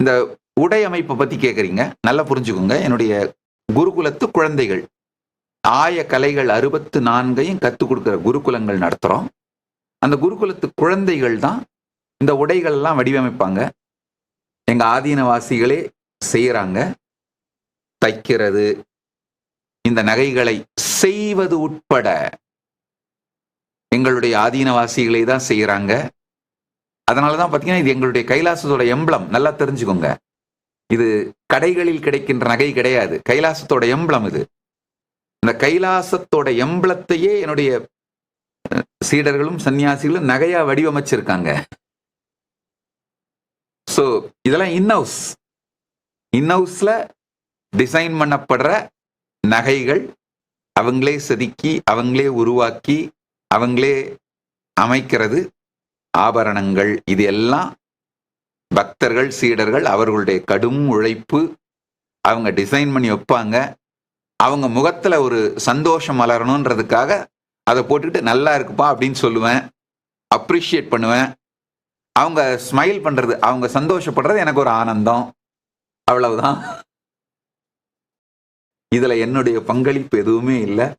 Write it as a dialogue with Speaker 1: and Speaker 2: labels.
Speaker 1: இந்த உடை அமைப்பை பத்தி கேக்குறீங்க. நல்லா புரிஞ்சுக்கோங்க. என்னுடைய குருகுலத்து குழந்தைகள். ஆய கலைகள் அறுபத்து நான்கையும் கத்துக் கொடுக்குற குருகுலங்கள் நடத்துறோம். அந்த குருகுலத்து குழந்தைகள் தான் இந்த உடைகள் எல்லாம் வடிவமைப்பாங்க. எங்க ஆதீனவாசிகளே செய்யறாங்க தைக்கிறது. இந்த நகைகளை செய்வது உட்பட எங்களுடைய ஆதீனவாசிகளை தான் செய்யறாங்க அதனால தான் பார்த்தீங்கன்னா இது எங்களுடைய கைலாசத்தோட எம்பளம். நல்லா தெரிஞ்சுக்கோங்க. இது கடைகளில் கிடைக்கின்ற நகை கிடையாது. கைலாசத்தோட எம்பளம் இது. இந்த கைலாசத்தோட எம்பளத்தையே என்னுடைய சீடர்களும் சன்னியாசிகளும் நகையா வடிவமைச்சிருக்காங்க. ஸோ இதெல்லாம் இன்ஹவுஸ் இன்ஹவுஸ்ல டிசைன் பண்ணப்படுற நகைகள் அவங்களே செதுக்கி அவங்களே உருவாக்கி அவங்களே அமைக்கிறது ஆபரணங்கள் இது எல்லாம் பக்தர்கள் சீடர்கள் அவர்களுடைய கடும் உழைப்பு. அவங்க டிசைன் பண்ணி வைப்பாங்க. அவங்க முகத்தில் ஒரு சந்தோஷம் மலரணுன்றதுக்காக அதை போட்டுக்கிட்டு நல்லா இருக்குப்பா அப்படின்னு சொல்லுவேன். அப்ரிஷியேட் பண்ணுவேன். அவங்க ஸ்மைல் பண்ணுறது அவங்க சந்தோஷப்படுறது எனக்கு ஒரு ஆனந்தம். அவ்வளவுதான். இதில் என்னுடைய பங்களிப்பு எதுவுமே இல்லை.